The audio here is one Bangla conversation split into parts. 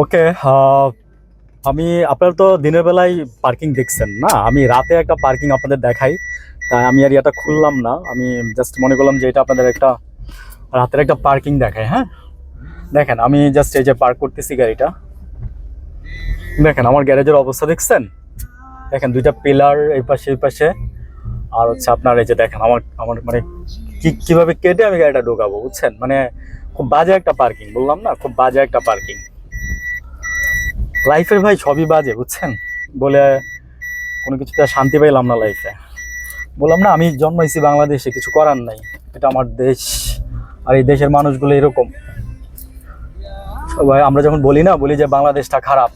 ওকে আমি, আপনারা তো দিনের বেলায় পার্কিং দেখছেন না? আমি রাতে একটা পার্কিং আপনাদের দেখাই। তাই আমি আর এটা খুললাম না। আমি জাস্ট মনে করলাম যে এটা আপনাদের একটা রাতের একটা পার্কিং দেখায় হ্যাঁ? দেখেন, আমি জাস্ট এই যে পার্ক করতেছি গাড়িটা। দেখেন, আমার গ্যারেজের অবস্থা দেখছেন? দেখেন, দুইটা পিলার এই পাশে এই পাশে। আর হচ্ছে আপনার এই যে দেখেন, আমার আমার মানে কি, কীভাবে কেটে আমি গাড়িটা ঢোকাবো, বুঝছেন? মানে খুব বাজে একটা পার্কিং বললাম না? খুব বাজে একটা পার্কিং লাইফের ভাই সবই বাজে, বুঝছেন? বলে কোনো কিছুতে শান্তি পাইলাম না লাইফে বললাম, না, আমি জন্মাইছি বাংলাদেশে, কিছু করার নাই। এটা আমার দেশ, আর এই দেশের মানুষগুলো এরকম। সবাই, আমরা যখন বলি না, বলি যে বাংলাদেশটা খারাপ।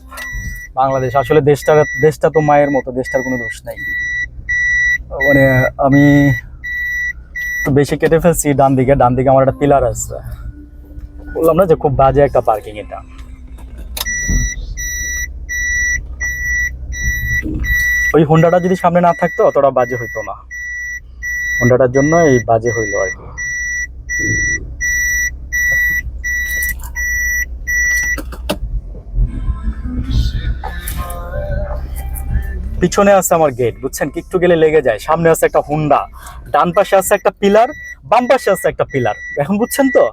বাংলাদেশ আসলে দেশটা দেশটা তো মায়ের মতো, দেশটার কোনো দোষ নাই। মানে আমি একটু বেশি কেটে ফেলছি ডান দিকে ডান দিকে আমার একটা পিলার আছে। বললাম না যে খুব বাজে একটা পার্কিং এটা। ওই হোন্ডাটা যদি সামনে না থাকতো, অতটা বাজে হইতো না। হোন্ডাটার জন্য এই বাজে হইল আর কি। পিছনে আছে আমার গেট বুঝছেন? একটু গেলে লেগে যায়। সামনে আছে একটা হুন্ডা ডান পাশে আছে একটা পিলার বাম পাশে আছে একটা পিলার এখন বুঝছেন তো?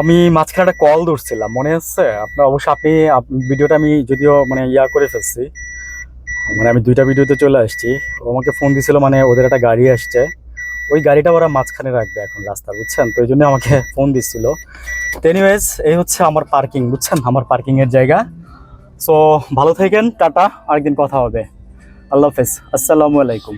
আমি মাঝখানে একটা কল ধরছিলাম, মনে আছে? আপনার অবশ্য আপনি ভিডিওটা আমি যদিও মানে ইয়া করে ফেলছি। মানে আমি দুইটা ভিডিওতে চলে আসছি। ও আমাকে ফোন দিছিল মানে ওদের একটা গাড়ি আসছে। ওই গাড়িটা ওরা মাঝখানে রাখবে এখন রাস্তা, বুঝছেন? তো এই জন্য আমাকে ফোন দিচ্ছিল তো এনিওয়েজ এই হচ্ছে আমার পার্কিং বুঝছেন? আমার পার্কিংয়ের জায়গা। সো ভালো থাকেন, টাটা, আরেকদিন কথা হবে। আল্লাহ হাফেজ, আসসালামু আলাইকুম।